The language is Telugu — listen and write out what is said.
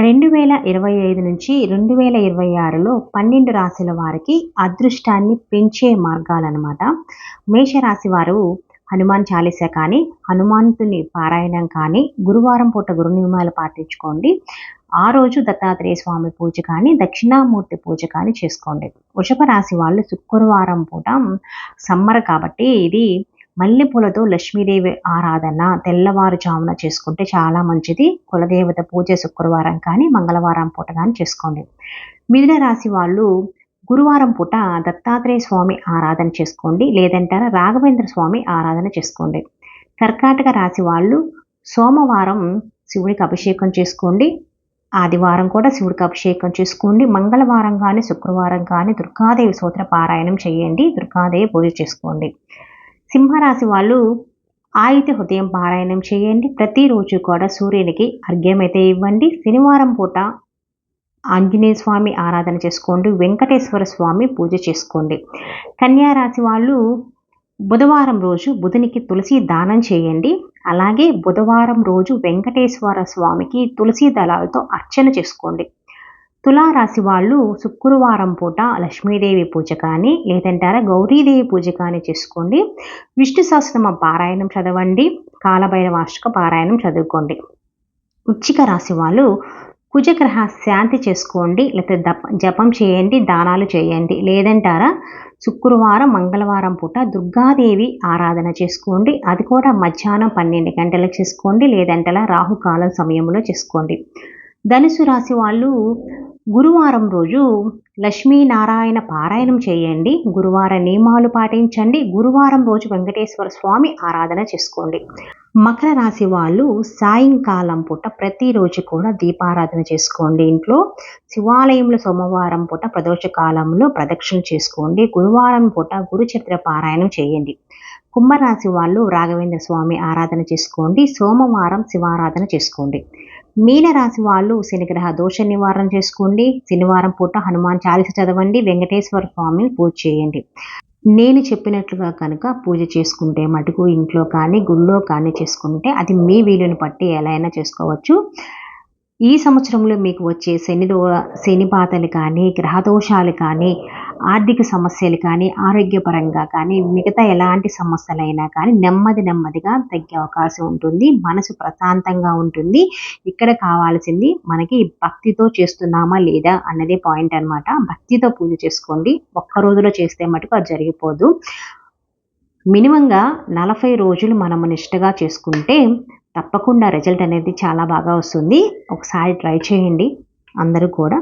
రెండు వేల ఇరవై ఐదు నుంచి రెండు వేల ఇరవై ఆరులో పన్నెండు రాశుల వారికి అదృష్టాన్ని పెంచే మార్గాలన్నమాట. మేషరాశి వారు హనుమాన్ చాలీసా కానీ హనుమంతుని పారాయణం కానీ గురువారం పూట గురు నియమాలు పాటించుకోండి. ఆ రోజు దత్తాత్రేయ స్వామి పూజ కానీ దక్షిణామూర్తి పూజ కానీ చేసుకోండి. వృషభ రాశి వాళ్ళు శుక్రవారం పూట సమ్మర్ కాబట్టి ఇది మల్లెపూలతో లక్ష్మీదేవి ఆరాధన తెల్లవారుజామున చేసుకుంటే చాలా మంచిది. కులదేవత పూజ శుక్రవారం కానీ మంగళవారం పూట కానీ చేసుకోండి. మిథున రాశి వాళ్ళు గురువారం పూట దత్తాత్రేయ స్వామి ఆరాధన చేసుకోండి. లేదంటారా రాఘవేంద్ర స్వామి ఆరాధన చేసుకోండి. కర్కాటక రాశి వాళ్ళు సోమవారం శివుడికి అభిషేకం చేసుకోండి. ఆదివారం కూడా శివుడికి అభిషేకం చేసుకోండి. మంగళవారం కానీ శుక్రవారం కానీ దుర్గాదేవి సూత్ర పారాయణం చేయండి. దుర్గాదేవి పూజ చేసుకోండి. సింహరాశి వాళ్ళు ఆయితే హృదయం పారాయణం చేయండి. ప్రతిరోజు కూడా సూర్యునికి అర్ఘ్యమైతే అయితే ఇవ్వండి. శనివారం పూట ఆంజనేయ స్వామి ఆరాధన చేసుకోండి. వెంకటేశ్వర స్వామి పూజ చేసుకోండి. కన్యారాశి వాళ్ళు బుధవారం రోజు బుధునికి తులసి దానం చేయండి. అలాగే బుధవారం రోజు వెంకటేశ్వర స్వామికి తులసి దళాలతో అర్చన చేసుకోండి. తులారాశి వాళ్ళు శుక్రవారం పూట లక్ష్మీదేవి పూజ కానీ లేదంటారా గౌరీదేవి పూజ కానీ చేసుకోండి. విష్ణు సహస్రమ పారాయణం చదవండి. కాలభైరవాష్టక పారాయణం చదువుకోండి. ఉచ్చిక రాశి వాళ్ళు కుజగ్రహ శాంతి చేసుకోండి. లేకపోతే జపం చేయండి దానాలు చేయండి. లేదంటారా శుక్రవారం మంగళవారం పూట దుర్గాదేవి ఆరాధన చేసుకోండి. అది కూడా మధ్యాహ్నం పన్నెండు గంటలకు చేసుకోండి. లేదంటే రాహుకాలం సమయంలో చేసుకోండి. ధనుసు రాశి వాళ్ళు గురువారం రోజు లక్ష్మీనారాయణ పారాయణం చేయండి. గురువార నియమాలు పాటించండి. గురువారం రోజు వెంకటేశ్వర స్వామి ఆరాధన చేసుకోండి. మకర రాశి వాళ్ళు సాయంకాలం పూట ప్రతిరోజు కూడా దీపారాధన చేసుకోండి. ఇంట్లో శివాలయంలో సోమవారం పూట ప్రదోష కాలంలో ప్రదక్షిణ చేసుకోండి. గురువారం పూట గురుచరిత్ర పారాయణం చేయండి. కుంభరాశి వాళ్ళు రాఘవేంద్ర స్వామి ఆరాధన చేసుకోండి. సోమవారం శివారాధన చేసుకోండి. మీనరాశి వాళ్ళు శనిగ్రహ దోష నివారణ చేసుకోండి. శనివారం పూట హనుమాన్ చాలీస చదవండి. వెంకటేశ్వర స్వామిని పూజ చేయండి. నేను చెప్పినట్లుగా కనుక పూజ చేసుకుంటే మటుకు ఇంట్లో కానీ గుళ్ళో కానీ చేసుకుంటే అది మీ వీలుని బట్టి ఎలా అయినా చేసుకోవచ్చు. ఈ సంవత్సరంలో మీకు వచ్చే శనిదో శనిపాతలు కానీ గ్రహదోషాలు కానీ ఆర్థిక సమస్యలు కానీ ఆరోగ్యపరంగా కానీ మిగతా ఎలాంటి సమస్యలైనా కానీ నెమ్మది నెమ్మదిగా తగ్గే అవకాశం ఉంటుంది మనసు ప్రశాంతంగా ఉంటుంది. ఇక్కడ కావాల్సింది మనకి భక్తితో చేస్తున్నామా లేదా అన్నదే పాయింట్ అనమాట భక్తితో పూజ చేసుకోండి. ఒక్క రోజులో చేస్తే మటుకు అది జరిగిపోదు. మినిమంగా నలభై రోజులు మనము నిష్టగా చేసుకుంటే తప్పకుండా రిజల్ట్ అనేది చాలా బాగా వస్తుంది. ఒకసారి ట్రై చేయండి అందరూ కూడా.